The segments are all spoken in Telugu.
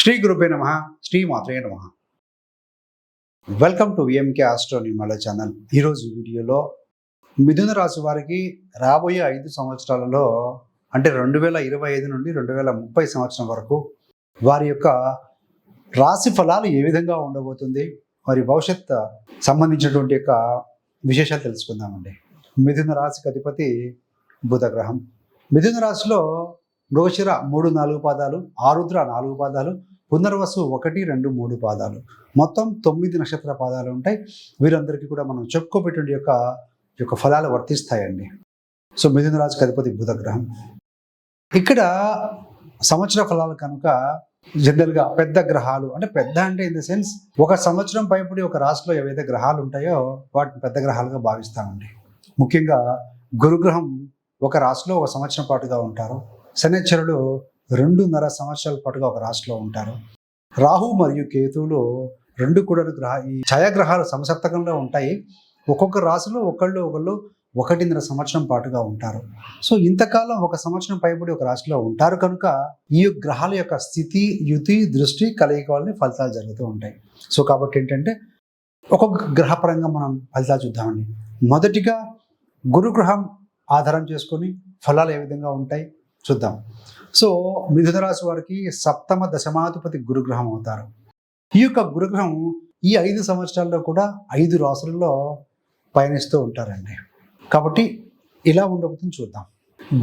శ్రీ గురుపే నమ శ్రీ మాత్రే నమ. వెల్కమ్ టు విఎంకే ఆస్ట్రో నిమల ఛానల్ ఈరోజు వీడియోలో మిథున రాశి వారికి రాబోయే ఐదు సంవత్సరాలలో అంటే రెండు వేల ఇరవై ఐదు నుండి రెండు వేల ముప్పై సంవత్సరం వరకు వారి యొక్క రాశి ఫలాలు ఏ విధంగా ఉండబోతుంది వారి భవిష్యత్ సంబంధించినటువంటి యొక్క విశేషాలు తెలుసుకుందామండి. మిథున రాశికి అధిపతి బుధగ్రహం. మిథున రాశిలో మృగశిర మూడు నాలుగు పాదాలు ఆరుద్ర నాలుగు పాదాలు పునర్వసు ఒకటి రెండు మూడు పాదాలు. మొత్తం తొమ్మిది నక్షత్ర పాదాలు ఉంటాయి. వీరందరికీ కూడా మనం చెప్పుకోబెట్టిన యొక్క యొక్క ఫలాలు వర్తిస్తాయండి. సో మిథున రాశికి అధిపతి బుధ గ్రహం ఇక్కడ సంవత్సర ఫలాలు కనుక జనరల్గా పెద్ద గ్రహాలు అంటే పెద్ద అంటే ఇన్ ద సెన్స్ ఒక సంవత్సరం పైపడి ఒక రాశిలో ఏవైతే గ్రహాలు ఉంటాయో వాటిని పెద్ద గ్రహాలుగా భావిస్తామండి. ముఖ్యంగా గురుగ్రహం ఒక రాశిలో ఒక సంవత్సరం పాటుగా ఉంటారు. శనిచ్చరుడు రెండున్నర సంవత్సరాల పాటుగా ఒక రాశిలో ఉంటారు. రాహు మరియు కేతువులు రెండు కూడా గ్రహ ఈ ఛాయాగ్రహాలు సంసప్తకంలో ఉంటాయి. ఒక్కొక్క రాశిలో ఒకళ్ళు ఒకళ్ళు ఒకటిన్నర సంవత్సరం పాటుగా ఉంటారు. సో ఇంతకాలం ఒక సంవత్సరం పైబడి ఒక రాశిలో ఉంటారు కనుక ఈ గ్రహాల యొక్క స్థితి యుతి దృష్టి కలయిక వల్ల ఫలితాలు జరుగుతూ ఉంటాయి. సో కాబట్టి ఏంటంటే ఒక్కొక్క గ్రహపరంగా మనం ఫలితాలు చూద్దామండి. మొదటిగా గురుగ్రహం ఆధారం చేసుకొని ఫలాలు ఏ విధంగా ఉంటాయి? చూద్దాం. సో మిథున రాశి వారికి సప్తమ దశమాధిపతి గురుగ్రహం అవుతారు. ఈ యొక్క గురుగ్రహం ఈ ఐదు సంవత్సరాల్లో కూడా ఐదు రాసులలో పయనిస్తూ ఉంటారండి. కాబట్టి ఇలా ఉండబోతుంది చూద్దాం.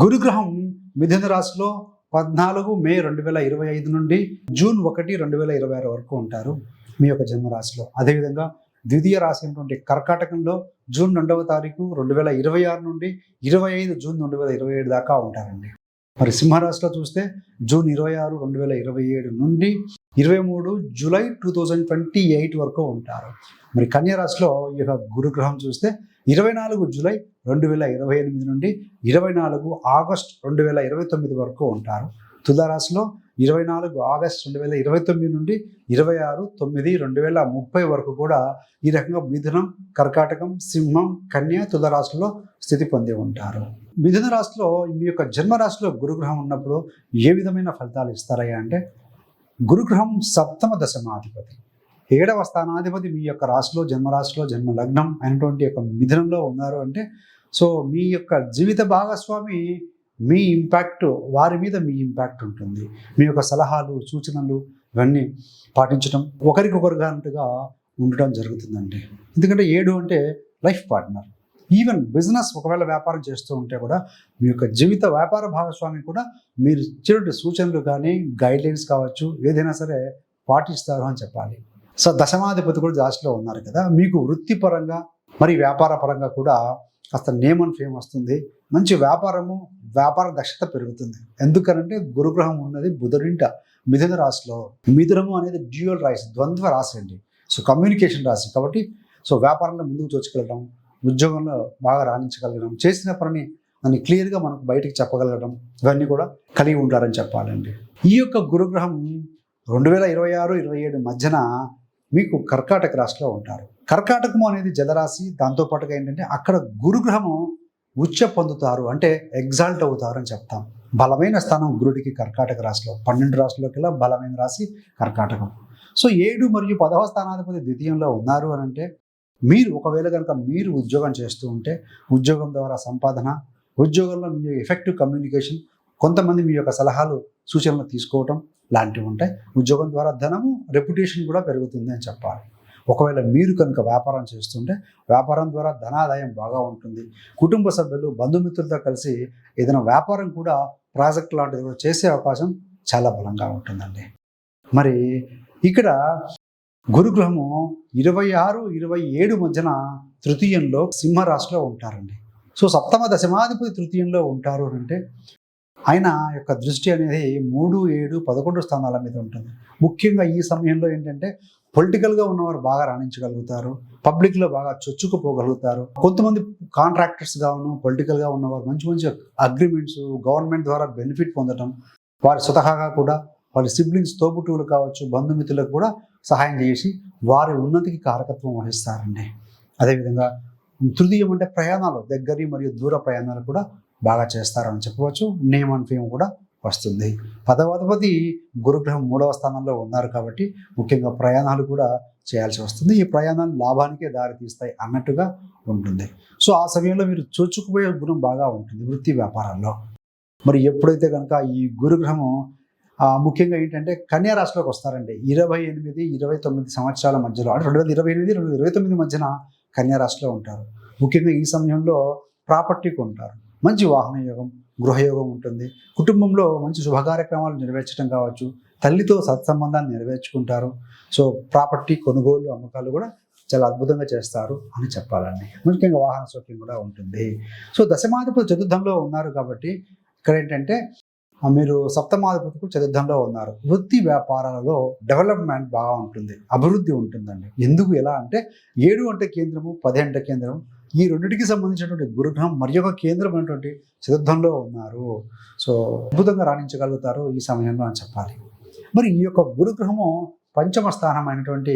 గురుగ్రహం మిథున రాశిలో పద్నాలుగు మే రెండు వేల ఇరవై ఐదు నుండి జూన్ ఒకటి రెండు వేల ఇరవై ఆరు వరకు ఉంటారు మీ యొక్క జన్మరాశిలో. అదేవిధంగా ద్వితీయ రాశి అయినటువంటి కర్కాటకంలో జూన్ రెండవ తారీఖు రెండు వేల ఇరవై ఆరు నుండి ఇరవై ఐదు జూన్ రెండు వేల ఇరవై ఏడు దాకా ఉంటారండి. మరి సింహరాశిలో చూస్తే జూన్ ఇరవై ఆరు రెండు వేల ఇరవై ఏడు నుండి ఇరవై మూడు July two thousand twenty eight వరకు ఉంటారు. మరి కన్యారాశిలో ఈ యొక్క గురుగ్రహం చూస్తే ఇరవై నాలుగు జూలై రెండు వేల ఇరవై ఎనిమిది నుండి ఇరవై నాలుగు ఆగస్ట్ రెండు వేల ఇరవై తొమ్మిది వరకు ఉంటారు. తులారాశిలో ఇరవై నాలుగు ఆగస్ట్ రెండు వేల ఇరవై తొమ్మిది నుండి ఇరవై ఆరు తొమ్మిది రెండు వేల ముప్పై వరకు కూడా ఈ రకంగా మిథునం కర్కాటకం సింహం కన్య తులరాశిలో స్థితి పొంది ఉంటారు. మిథున రాశిలో మీ యొక్క జన్మరాశిలో గురుగ్రహం ఉన్నప్పుడు ఏ విధమైన ఫలితాలు ఇస్తారయ్యా అంటే గురుగ్రహం సప్తమ దశమాధిపతి. ఏడవ స్థానాధిపతి మీ యొక్క రాశిలో జన్మరాశిలో జన్మ లగ్నం అయినటువంటి యొక్క మిథునంలో ఉన్నారు అంటే సో మీ యొక్క జీవిత భాగస్వామి మీ ఇంపాక్ట్ వారి మీద మీ ఇంపాక్ట్ ఉంటుంది. మీ యొక్క సలహాలు సూచనలు ఇవన్నీ పాటించడం ఒకరికొకరుగా అన్నట్టుగా ఉండటం జరుగుతుందండి. ఎందుకంటే ఏడు అంటే లైఫ్ పార్ట్నర్. ఈవెన్ బిజినెస్ ఒకవేళ వ్యాపారం చేస్తూ ఉంటే కూడా మీ యొక్క జీవిత వ్యాపార భాగస్వామి కూడా మీరు ఇచ్చినటువంటి సూచనలు కానీ గైడ్లైన్స్ కావచ్చు ఏదైనా సరే పాటిస్తారు అని చెప్పాలి. సో దశమాధిపతి కూడా జాస్తిలో ఉన్నారు కదా. మీకు వృత్తిపరంగా మరి వ్యాపార పరంగా కూడా కాస్త నేమ్ అండ్ ఫేమ్ వస్తుంది. మంచి వ్యాపారము వ్యాపార దక్షత పెరుగుతుంది. ఎందుకనంటే గురుగ్రహం ఉన్నది బుధుడింట మిథున రాశిలో. మిథునము అనేది డ్యూయల్ రాశి ద్వంద్వ రాశి అండి. సో కమ్యూనికేషన్ రాశి కాబట్టి సో వ్యాపారంలో ముందుకు చూచగలడం ఉద్యోగంలో బాగా రాణించగలగడం చేసిన పనిని అని క్లియర్గా మనకు బయటకు చెప్పగలగడం ఇవన్నీ కూడా కలిగి ఉంటారని చెప్పాలండి. ఈ యొక్క గురుగ్రహం రెండు వేల ఇరవై ఆరు ఇరవై ఏడు మధ్యన మీకు కర్కాటక రాశిలో ఉంటారు. కర్కాటకము అనేది జలరాశి దాంతోపాటుగా ఏంటంటే అక్కడ గురుగ్రహము ఉచ్చ పొందుతారు అంటే ఎగ్జాల్ట్ అవుతారు అని చెప్తాం. బలమైన స్థానం గురుడికి కర్కాటక రాశిలో పన్నెండు రాశుల్లోకెల్లా బలమైన రాశి కర్కాటకం. సో ఏడు మరియు పదవ స్థానాధిపతి ద్వితీయంలో ఉన్నారు అని అంటే మీరు ఒకవేళ కనుక మీరు ఉద్యోగం చేస్తూ ఉంటే ఉద్యోగం ద్వారా సంపాదన ఉద్యోగంలో మీ ఎఫెక్టివ్ కమ్యూనికేషన్ కొంతమంది మీ యొక్క సలహాలు సూచనలు తీసుకోవటం లాంటివి ఉంటాయి. ఉద్యోగం ద్వారా ధనము రెప్యుటేషన్ కూడా పెరుగుతుంది అని చెప్పాలి. ఒకవేళ మీరు కనుక వ్యాపారం చేస్తుంటే వ్యాపారం ద్వారా ధనాదాయం బాగా ఉంటుంది. కుటుంబ సభ్యులు బంధుమిత్రులతో కలిసి ఏదైనా వ్యాపారం కూడా ప్రాజెక్ట్ లాంటిది కూడా చేసే అవకాశం చాలా బలంగా ఉంటుందండి. మరి ఇక్కడ గురుగ్రహము ఇరవై ఆరు ఇరవై ఏడు మధ్యన తృతీయంలో సింహరాశిలో ఉంటారండి. సో సప్తమ దశమాధిపతి తృతీయంలో ఉంటారు అంటే ఆయన యొక్క దృష్టి అనేది మూడు ఏడు పదకొండు స్థానాల మీద ఉంటుంది. ముఖ్యంగా ఈ సమయంలో ఏంటంటే పొలిటికల్గా ఉన్నవారు బాగా రాణించగలుగుతారు పబ్లిక్లో బాగా చొచ్చుకుపోగలుగుతారు. కొంతమంది కాంట్రాక్టర్స్ గాను పొలిటికల్గా ఉన్నవారు మంచి మంచి అగ్రిమెంట్స్ గవర్నమెంట్ ద్వారా బెనిఫిట్ పొందడం వారి స్వతహాగా కూడా వారి సిబ్లింగ్స్ తోబుట్టువులు కావచ్చు బంధుమిత్రులకు కూడా సహాయం చేసి వారి ఉన్నతికి కారకత్వం వహిస్తారండి. అదేవిధంగా తృతీయం అంటే ప్రయాణాలు దగ్గరి మరియు దూర ప్రయాణాలు కూడా బాగా చేస్తారని చెప్పవచ్చు. నేమ్ అండ్ ఫేమ్ కూడా వస్తుంది. పదవధిపతి గురుగ్రహం మూడవ స్థానంలో ఉన్నారు కాబట్టి ముఖ్యంగా ప్రయాణాలు కూడా చేయాల్సి వస్తుంది. ఈ ప్రయాణాలు లాభానికే దారితీస్తాయి అన్నట్టుగా ఉంటుంది. సో ఆ సమయంలో మీరు చొచ్చుకుపోయే గుణం బాగా ఉంటుంది వృత్తి వ్యాపారాల్లో. మరి ఎప్పుడైతే కనుక ఈ గురుగ్రహము ముఖ్యంగా ఏంటంటే కన్యా రాశిలోకి వస్తారండి. ఇరవై ఎనిమిది ఇరవై తొమ్మిది సంవత్సరాల మధ్యలో అంటే రెండు వేల ఇరవై ఎనిమిది రెండు వేల ఇరవై తొమ్మిది మధ్యన కన్యా రాశిలో ఉంటారు. ముఖ్యంగా ఈ సమయంలో ప్రాపర్టీ కొంటారు మంచి వాహన యోగం గృహయోగం ఉంటుంది. కుటుంబంలో మంచి శుభ కార్యక్రమాలు నెరవేర్చడం కావచ్చు. తల్లితో సత్సంబంధాన్ని నెరవేర్చుకుంటారు. సో ప్రాపర్టీ కొనుగోలు అమ్మకాలు కూడా చాలా అద్భుతంగా చేస్తారు అని చెప్పాలండి. ముఖ్యంగా వాహన సౌఖ్యం కూడా ఉంటుంది. సో దశమాధిపతి చతుర్థంలో ఉన్నారు కాబట్టి ఇక్కడ ఏంటంటే మీరు సప్తమాధిపతికి చతుర్థంలో ఉన్నారు. వృత్తి వ్యాపారాలలో డెవలప్మెంట్ బాగా ఉంటుంది. అభివృద్ధి ఉంటుందండి. ఎందుకు? ఎలా అంటే ఏడు అంటే కేంద్రము పది అంటే కేంద్రం ఈ రెండింటికి సంబంధించినటువంటి గురుగ్రహం మరి యొక్క కేంద్రమైనటువంటి చతుర్థంలో ఉన్నారు. సో అద్భుతంగా రాణించగలుగుతారు ఈ సమయంలో అని చెప్పాలి. మరి ఈ యొక్క గురుగ్రహము పంచమ స్థానమైనటువంటి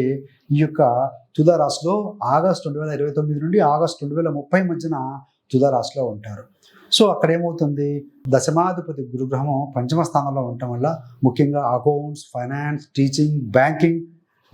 ఈ యొక్క తులారాశిలో ఆగస్టు రెండు వేల ఇరవై తొమ్మిది నుండి ఆగస్టు రెండు వేల ముప్పై మధ్యన తులారాశిలో ఉంటారు. సో అక్కడ ఏమవుతుంది? దశమాధిపతి గురుగ్రహము పంచమ స్థానంలో ఉండటం వల్ల ముఖ్యంగా అకౌంట్స్ ఫైనాన్స్ టీచింగ్ బ్యాంకింగ్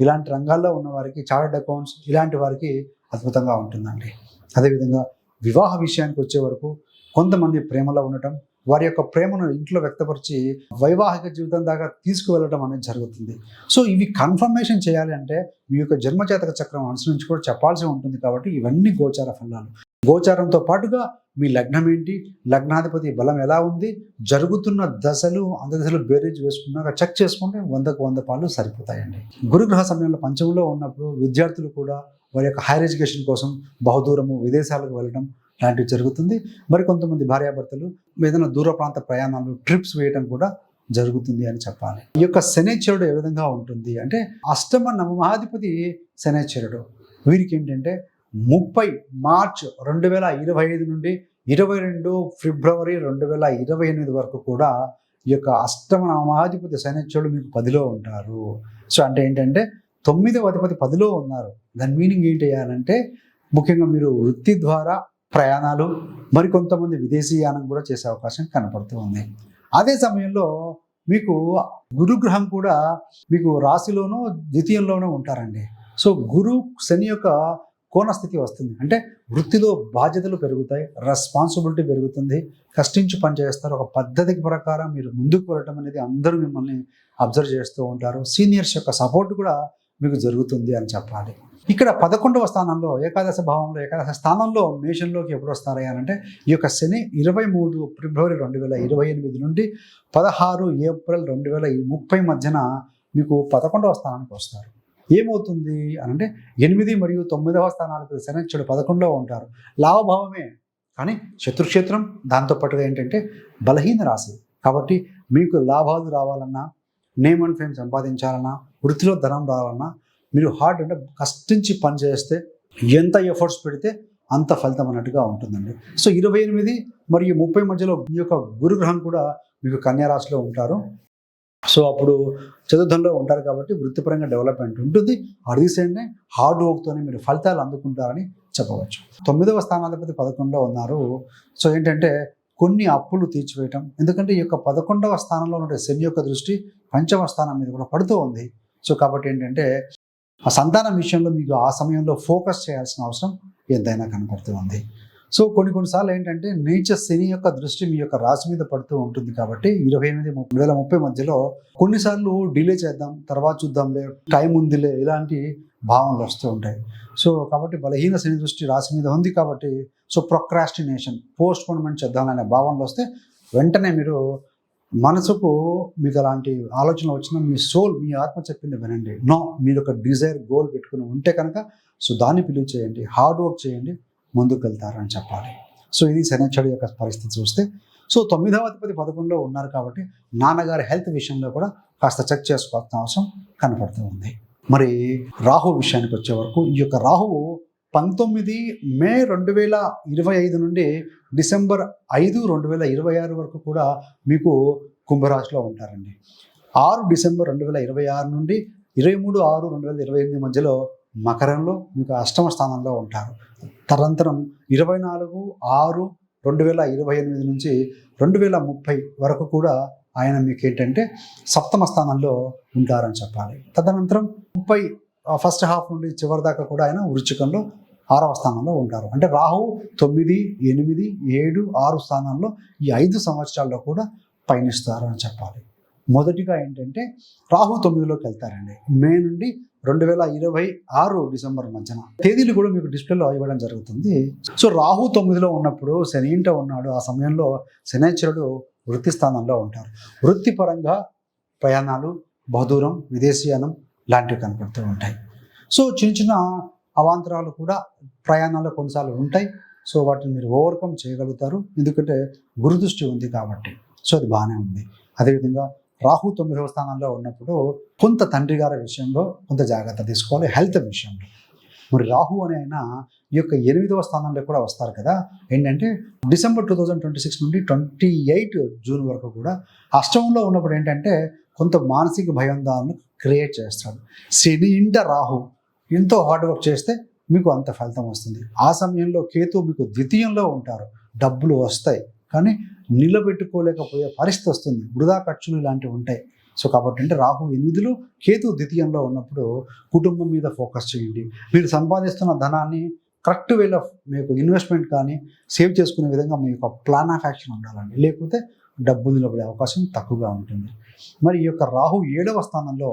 ఇలాంటి రంగాల్లో ఉన్న వారికి చార్టెడ్ అకౌంట్స్ ఇలాంటి వారికి అద్భుతంగా ఉంటుందండి. అదేవిధంగా వివాహ విషయానికి వచ్చే వరకు కొంతమంది ప్రేమలో ఉండటం వారి యొక్క ప్రేమను ఇంట్లో వ్యక్తపరిచి వైవాహిక జీవితం దాకా తీసుకువెళ్ళడం అనేది జరుగుతుంది. సో ఇవి కన్ఫర్మేషన్ చేయాలి అంటే మీ యొక్క జన్మజాతక చక్రం అనుసరించి కూడా చెప్పాల్సి ఉంటుంది కాబట్టి ఇవన్నీ గోచార ఫలాలు. గోచారంతో పాటుగా మీ లగ్నం ఏంటి? లగ్నాధిపతి బలం ఎలా ఉంది? జరుగుతున్న దశలు అందదశలు బేరేజ్ వేసుకున్నాక చెక్ చేసుకుంటే వందకు వంద పాలు సరిపోతాయండి. గురుగ్రహ సమయంలో పంచంలో ఉన్నప్పుడు విద్యార్థులు కూడా వారి యొక్క హైయర్ ఎడ్యుకేషన్ కోసం బహుదూరము విదేశాలకు వెళ్ళడం లాంటివి జరుగుతుంది. మరి కొంతమంది భార్యాభర్తలు ఏదైనా దూర ప్రాంత ప్రయాణాలు ట్రిప్స్ వేయడం కూడా జరుగుతుంది అని చెప్పాలి. ఈ యొక్క శనేశ్వరుడు ఏ విధంగా ఉంటుంది అంటే అష్టమ నవమాధిపతి శనేశ్వరుడు. వీరికి ఏంటంటే ముప్పై మార్చ్ రెండు వేల ఇరవై ఐదు నుండి ఇరవై రెండు ఫిబ్రవరి రెండు వేల ఇరవై ఎనిమిది వరకు కూడా ఈ యొక్క అష్టమ నవమాధిపతి శనిశ్వరుడు మీకు పదిలో ఉంటారు. సో అంటే ఏంటంటే తొమ్మిదవ అధిపతి పదిలో ఉన్నారు. దాని మీనింగ్ ఏంటి అంటే ముఖ్యంగా మీరు వృత్తి ద్వారా ప్రయాణాలు మరికొంతమంది విదేశీయానం కూడా చేసే అవకాశం కనపడుతూ ఉంది. అదే సమయంలో మీకు గురుగ్రహం కూడా మీకు రాశిలోనూ ద్వితీయంలోనూ ఉంటారండి. సో గురు శని యొక్క కోణస్థితి వస్తుంది. అంటే వృత్తిలో బాధ్యతలు పెరుగుతాయి రెస్పాన్సిబిలిటీ పెరుగుతుంది కష్టించి పనిచేస్తారు ఒక పద్ధతికి ప్రకారం మీరు ముందుకు వెళ్ళటం అనేది అందరూ మిమ్మల్ని అబ్జర్వ్ చేస్తూ ఉంటారు. సీనియర్స్ యొక్క సపోర్ట్ కూడా మీకు జరుగుతుంది అని చెప్పాలి. ఇక్కడ పదకొండవ స్థానంలో ఏకాదశ భావంలో ఏకాదశ స్థానంలో మేషంలోకి ఎప్పుడు వస్తారా అంటే ఈ యొక్క శని ఇరవై మూడు ఫిబ్రవరి రెండు వేల ఇరవై ఎనిమిది నుండి పదహారు ఏప్రిల్ రెండు వేల ముప్పై మధ్యన మీకు పదకొండవ స్థానానికి వస్తారు. ఏమవుతుంది అని అంటే ఎనిమిది మరియు తొమ్మిదవ స్థానాలకు శనిచ్చుడు పదకొండవ ఉంటారు. లాభభావమే కానీ శత్రుక్షేత్రం దాంతోపాటుగా ఏంటంటే బలహీన రాశి. కాబట్టి మీకు లాభాలు రావాలన్నా నేమ్ అండ్ ఫేమ్ సంపాదించాలన్నా వృత్తిలో ధనం రావాలన్నా మీరు హార్డ్ అంటే కష్టించి పని చేస్తే ఎంత ఎఫర్ట్స్ పెడితే అంత ఫలితం అన్నట్టుగా ఉంటుందండి. సో ఇరవై ఎనిమిది మరియు ముప్పై మధ్యలో ఈ యొక్క గురుగ్రహం కూడా మీకు కన్యారాశిలో ఉంటారు. సో అప్పుడు చతుర్థంలో ఉంటారు కాబట్టి వృత్తిపరంగా డెవలప్మెంట్ ఉంటుంది. అడిగిసేనే హార్డ్ వర్క్తోనే మీరు ఫలితాలు అందుకుంటారని చెప్పవచ్చు. తొమ్మిదవ స్థానాధిపతి పదకొండులో ఉన్నారు. సో ఏంటంటే కొన్ని అప్పులు తీర్చివేయటం. ఎందుకంటే ఈ యొక్క పదకొండవ స్థానంలో ఉండే శని యొక్క దృష్టి పంచమ స్థానం మీద కూడా పడుతూ ఉంది. సో కాబట్టి ఏంటంటే ఆ సంతానం విషయంలో మీకు ఆ సమయంలో ఫోకస్ చేయాల్సిన అవసరం ఎంతైనా కనపడుతూ ఉంది. సో కొన్ని కొన్నిసార్లు ఏంటంటే నేచర్ శని యొక్క దృష్టి మీ యొక్క రాశి మీద పడుతూ ఉంటుంది కాబట్టి ఇరవై ఎనిమిది రెండు వేల ముప్పై మధ్యలో కొన్నిసార్లు డిలే చేద్దాం తర్వాత చూద్దాంలే టైం ఉందిలే ఇలాంటి భావనలు వస్తూ ఉంటాయి. సో కాబట్టి బలహీన శని దృష్టి రాశి మీద ఉంది కాబట్టి సో ప్రొక్రాస్టినేషన్ పోస్ట్ పోన్మెంట్ చేద్దామనే భావనలు వస్తే వెంటనే మీరు మనసుకు మీకు అలాంటి ఆలోచన వచ్చినా మీ సోల్ మీ ఆత్మ చెప్పింది వినండి. నో మీరు ఒక డిజైర్ గోల్ పెట్టుకుని ఉంటే కనుక సో దాన్ని పిలువ చేయండి. హార్డ్ వర్క్ చేయండి. ముందుకు వెళ్తారని చెప్పాలి. సో ఇది శనిచ్చడి యొక్క పరిస్థితి చూస్తే. సో తొమ్మిదవ అధిపతి పదకొండులో ఉన్నారు కాబట్టి నాన్నగారి హెల్త్ విషయంలో కూడా కాస్త చెక్ చేసుకోవాల్సిన అవసరం కనపడుతూ ఉంది. మరి రాహు విషయానికి వచ్చే వరకు ఈ యొక్క రాహువు పంతొమ్మిది మే రెండు వేల ఇరవై ఐదు నుండి డిసెంబర్ ఐదు రెండు వేల ఇరవై ఆరు వరకు కూడా మీకు కుంభరాశిలో ఉంటారండి. ఆరు డిసెంబర్ రెండు వేల ఇరవై ఆరు నుండి ఇరవై మూడు ఆరు రెండు వేల ఇరవై ఎనిమిది మధ్యలో మకరంలో మీకు అష్టమ స్థానంలో ఉంటారు. తదనంతరం ఇరవై నాలుగు ఆరు రెండు వేల ఇరవై ఎనిమిది నుంచి రెండు వేల ముప్పై వరకు కూడా ఆయన మీకు ఏంటంటే సప్తమ స్థానంలో ఉంటారని చెప్పాలి. తదనంతరం ముప్పై ఫస్ట్ హాఫ్ నుండి చివరి దాకా కూడా ఆయన వృచ్చికంలో ఆరవ స్థానంలో ఉంటారు. అంటే రాహు తొమ్మిది ఎనిమిది ఏడు ఆరు స్థానాల్లో ఈ ఐదు సంవత్సరాల్లో కూడా పయనిస్తారు అని చెప్పాలి. మొదటిగా ఏంటంటే రాహు తొమ్మిదిలోకి వెళ్తారండి. మే నుండి రెండు వేల ఇరవై ఆరు డిసెంబర్ మధ్యన తేదీలు కూడా మీకు డిస్ప్లేలో ఇవ్వడం జరుగుతుంది. సో రాహు తొమ్మిదిలో ఉన్నప్పుడు శని ఇంట ఉన్నాడు. ఆ సమయంలో శనేశ్వరుడు వృత్తి స్థానంలో ఉంటారు. వృత్తిపరంగా ప్రయాణాలు బహుదూరం విదేశీయానం లాంటివి కనపడుతూ ఉంటాయి. సో చిన్న చిన్న అవాంతరాలు కూడా ప్రయాణాల్లో కొన్నిసార్లు ఉంటాయి. సో వాటిని మీరు ఓవర్కమ్ చేయగలుగుతారు. ఎందుకంటే గురుదృష్టి ఉంది కాబట్టి. సో అది బాగానే ఉంది. అదేవిధంగా రాహు తొమ్మిదవ స్థానంలో ఉన్నప్పుడు కొంత తండ్రి గారి విషయంలో కొంత జాగ్రత్త తీసుకోవాలి. హెల్త్ విషయంలో. మరి రాహు అనే ఆయన ఈ యొక్క ఎనిమిదవ స్థానంలో కూడా వస్తారు కదా. ఏంటంటే December two thousand twenty six నుండి ట్వంటీ ఎయిట్ జూన్ వరకు కూడా అష్టమంలో ఉన్నప్పుడు ఏంటంటే కొంత మానసిక భయందాలను క్రియేట్ చేస్తాడు శని ఇంట రాహు ఎంతో హార్డ్ వర్క్ చేస్తే మీకు అంత ఫలితం వస్తుంది. ఆ సమయంలో కేతు మీకు ద్వితీయంలో ఉంటారు. డబ్బులు వస్తాయి. కానీ నిలబెట్టుకోలేకపోయే పరిస్థితి వస్తుంది. వృధా ఖర్చులు ఇలాంటివి ఉంటాయి. సో కాబట్టి అంటే రాహు ఎనిమిదిలో కేతు ద్వితీయంలో ఉన్నప్పుడు కుటుంబం మీద ఫోకస్ చేయండి. మీరు సంపాదిస్తున్న ధనాన్ని కరెక్ట్ వేలో మీకు ఇన్వెస్ట్మెంట్ కానీ సేవ్ చేసుకునే విధంగా మీ యొక్క ప్లాన్ ఆఫ్ యాక్షన్ ఉండాలండి. లేకపోతే డబ్బు నిలబడే అవకాశం తక్కువగా ఉంటుంది. మరి ఈ యొక్క రాహు ఏడవ స్థానంలో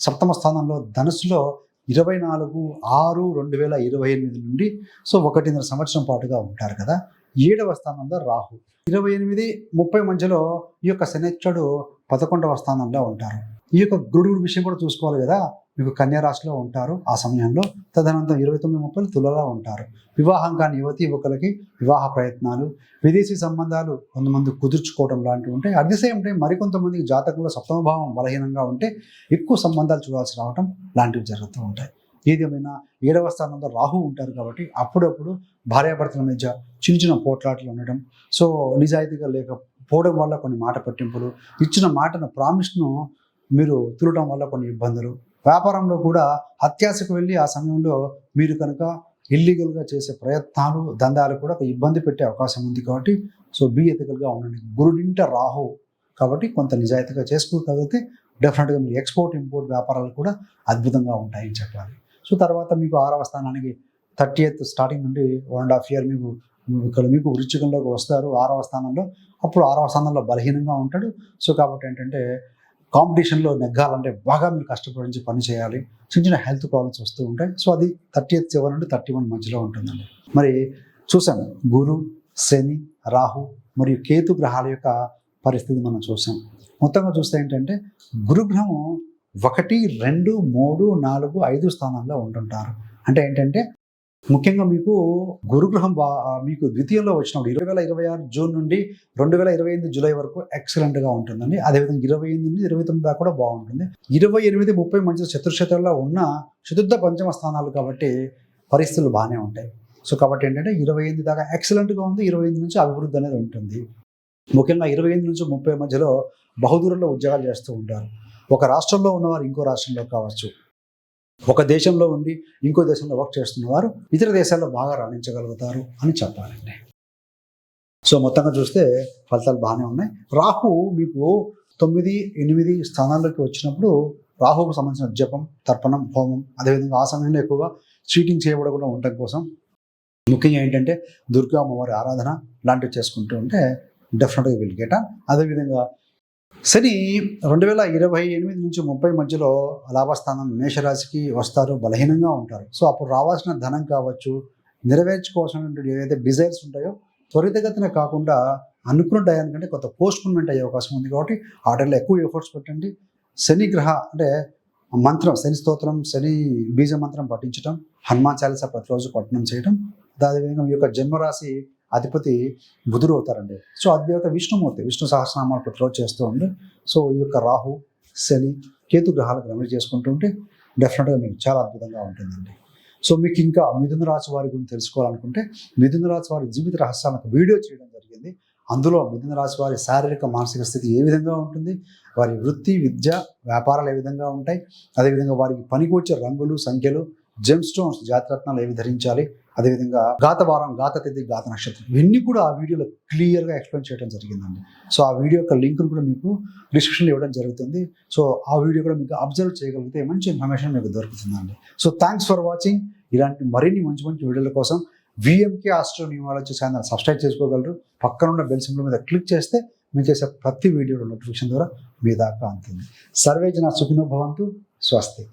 సప్తమ స్థానంలో ధనుసులో ఇరవై నాలుగు ఆరు రెండు వేల ఇరవై ఎనిమిది నుండి సో ఒకటిన్నర సంవత్సరం పాటుగా ఉంటారు కదా. ఏడవ స్థానంలో రాహు. ఇరవై ఎనిమిది ముప్పై మధ్యలో ఈ యొక్క శనిచ్చడు పదకొండవ స్థానంలో ఉంటారు. ఈ యొక్క గురుడు విషయం కూడా చూసుకోవాలి కదా. మీకు కన్యా రాశిలో ఉంటారు. ఆ సమయంలో తదనంతరం ఇరవై తొమ్మిది ముప్పై తులలో ఉంటారు. వివాహం కాని యువతి యువకులకి వివాహ ప్రయత్నాలు విదేశీ సంబంధాలు కొంతమంది కుదుర్చుకోవడం లాంటివి ఉంటాయి. అట్ ది సేమ్ టైం మరికొంతమందికి జాతకంలో సప్తమ భావం బలహీనంగా ఉంటే ఎక్కువ సంబంధాలు చూడాల్సి రావడం లాంటివి జరుగుతూ ఉంటాయి. ఏదేమైనా ఏడవ స్థానంలో రాహు ఉంటారు కాబట్టి అప్పుడప్పుడు భార్యాభర్తల మధ్య చిన్న చిన్న పోట్లాటలు ఉండడం సో నిజాయితీగా లేకపోవడం వల్ల కొన్ని మాట పట్టింపులు ఇచ్చిన మాటను ప్రామిస్ను మీరు తులటం వల్ల కొన్ని ఇబ్బందులు వ్యాపారంలో కూడా అత్యాశకు వెళ్ళి ఆ సమయంలో మీరు కనుక ఇల్లీగల్గా చేసే ప్రయత్నాలు దందాలు కూడా ఒక ఇబ్బంది పెట్టే అవకాశం ఉంది కాబట్టి సో బీ ఎథికల్గా ఉండండి. గురుడింట రాహు కాబట్టి కొంత నిజాయితీగా చేసుకోగలిగితే డెఫినెట్గా మీరు ఎక్స్పోర్ట్ ఇంపోర్ట్ వ్యాపారాలు కూడా అద్భుతంగా ఉంటాయని చెప్పాలి. సో తర్వాత మీకు ఆరవ స్థానానికి థర్టీ ఎయిత్ స్టార్టింగ్ నుండి వన్ అండ్ హాఫ్ ఇయర్ మీకు ఇక్కడ మీకు వృచ్చికంలోకి వస్తారు. ఆరవ స్థానంలో అప్పుడు ఆరవ స్థానంలో బలహీనంగా ఉంటాడు. సో కాబట్టి ఏంటంటే కాంపిటీషన్లో నెగ్గాలంటే బాగా మీరు కష్టపడించి పని చేయాలి. చిన్న చిన్న హెల్త్ ప్రాబ్లమ్స్ వస్తూ ఉంటాయి. సో అది థర్టీ ఎయిత్ సెవెన్ నుండి థర్టీ వన్ మధ్యలో ఉంటుందండి. మరి చూసాం గురు శని రాహు మరియు కేతు గ్రహాల యొక్క పరిస్థితి మనం చూసాం. మొత్తంగా చూస్తే ఏంటంటే గురుగ్రహం ఒకటి రెండు మూడు నాలుగు ఐదు స్థానాల్లో ఉంటుంటారు. అంటే ఏంటంటే ముఖ్యంగా మీకు గురుగ్రహం బా మీకు ద్వితీయంలో వచ్చినప్పుడు ఇరవై వేల ఇరవై ఆరు జూన్ నుండి రెండు వేల ఇరవై ఎనిమిది జూలై వరకు ఎక్సలెంట్గా ఉంటుందండి. అదేవిధంగా ఇరవై ఎనిమిది నుండి ఇరవై తొమ్మిది దాకా కూడా బాగుంటుంది. ఇరవై ఎనిమిది ముప్పై మంచి చతుర్శతంలో ఉన్న చతుర్థ పంచమ స్థానాలు కాబట్టి పరిస్థితులు బాగానే ఉంటాయి. సో కాబట్టి ఏంటంటే ఇరవై ఎనిమిది దాకా ఎక్సలెంట్గా ఉంది ఇరవై ఎనిమిది నుంచి అభివృద్ధి అనేది ఉంటుంది. ముఖ్యంగా ఇరవై ఎనిమిది నుంచి ముప్పై మధ్యలో బహుదూరంలో ఉద్యోగాలు చేస్తూ ఉంటారు. ఒక రాష్ట్రంలో ఉన్నవారు ఇంకో రాష్ట్రంలో కావచ్చు. ఒక దేశంలో ఉండి ఇంకో దేశంలో వర్క్ చేస్తున్నవారు ఇతర దేశాల్లో బాగా రాణించగలుగుతారు అని చెప్పాలండి. సో మొత్తంగా చూస్తే ఫలితాలు బాగానే ఉన్నాయి. రాహు మీకు తొమ్మిది ఎనిమిది స్థానాల్లోకి వచ్చినప్పుడు రాహుకు సంబంధించిన జపం తర్పణం హోమం అదేవిధంగా ఆ సమయంలో ఎక్కువగా చీటింగ్ చేయబడకుండా ఉండటం కోసం ముఖ్యంగా ఏంటంటే దుర్గా అమ్మవారి ఆరాధన లాంటివి చేసుకుంటూ ఉంటే డెఫినెట్గా విల్ గెట్. అదేవిధంగా శని రెండు వేల ఇరవై ఎనిమిది నుంచి ముప్పై మధ్యలో లాభస్థానం మేషరాశికి వస్తారు బలహీనంగా ఉంటారు. సో అప్పుడు రావాల్సిన ధనం కావచ్చు నెరవేర్చుకోవాల్సినటువంటి ఏదైతే డిజైర్స్ ఉంటాయో త్వరితగతిన కాకుండా అనుకున్న టయానికంటే కొంత పోస్ట్పోన్మెంట్ అయ్యే అవకాశం ఉంది కాబట్టి ఆ టైంలో ఎక్కువ ఎఫర్ట్స్ పెట్టండి. శని గ్రహ అంటే మంత్రం శని స్తోత్రం శని బీజ మంత్రం పఠించడం హనుమాన్ చాలీస ప్రతిరోజు పఠనం చేయడం అదేవిధంగా మీ యొక్క జన్మరాశి అధిపతి బుధుడు అవుతారండి. సో అధిదేవత విష్ణుమూర్తి విష్ణు సహస్రనామాలు ప్రతిరోజు చేస్తూ ఉండి సో ఈ యొక్క రాహు శని కేతు గ్రహాలకు రమణ చేసుకుంటూ ఉంటే డెఫినెట్గా మీకు చాలా అద్భుతంగా ఉంటుందండి. సో మీకు ఇంకా మిథున రాశి వారి గురించి తెలుసుకోవాలనుకుంటే మిథున రాశి వారి జీవిత రహస్యాలకు వీడియో చేయడం జరిగింది. అందులో మిథున రాశి వారి శారీరక మానసిక స్థితి ఏ విధంగా ఉంటుంది వారి వృత్తి విద్య వ్యాపారాలు ఏ విధంగా ఉంటాయి అదేవిధంగా వారికి పనికి వచ్చే రంగులు సంఖ్యలు జెమ్ స్టోన్స్ జాతిరత్నాలు ఏవి ధరించాలి? అదేవిధంగా గాత వారం గాత తిథి గాత నక్షత్రం. ఇవన్నీ కూడా ఆ వీడియోలో క్లియర్గా ఎక్స్ప్లెయిన్ చేయడం జరిగిందండి. సో ఆ వీడియో యొక్క లింక్ కూడా మీకు డిస్క్రిప్షన్లో ఇవ్వడం జరుగుతుంది. సో ఆ వీడియో కూడా మీకు అబ్జర్వ్ చేయగలిగితే మంచి ఇన్ఫర్మేషన్ మీకు దొరుకుతుందండి. సో థ్యాంక్స్ ఫర్ వాచింగ్ ఇలాంటి మరిన్ని మంచి మంచి వీడియోల కోసం VMK astro numerology channel subscribe చేసుకోగలరు. పక్కన ఉన్న బెల్ సింబల్ మీద క్లిక్ చేస్తే మీకు చేసే ప్రతి వీడియో నోటిఫికేషన్ ద్వారా మీ దాకా అందుతుంది సర్వే జన సుఖినో భవంతు. స్వస్తి.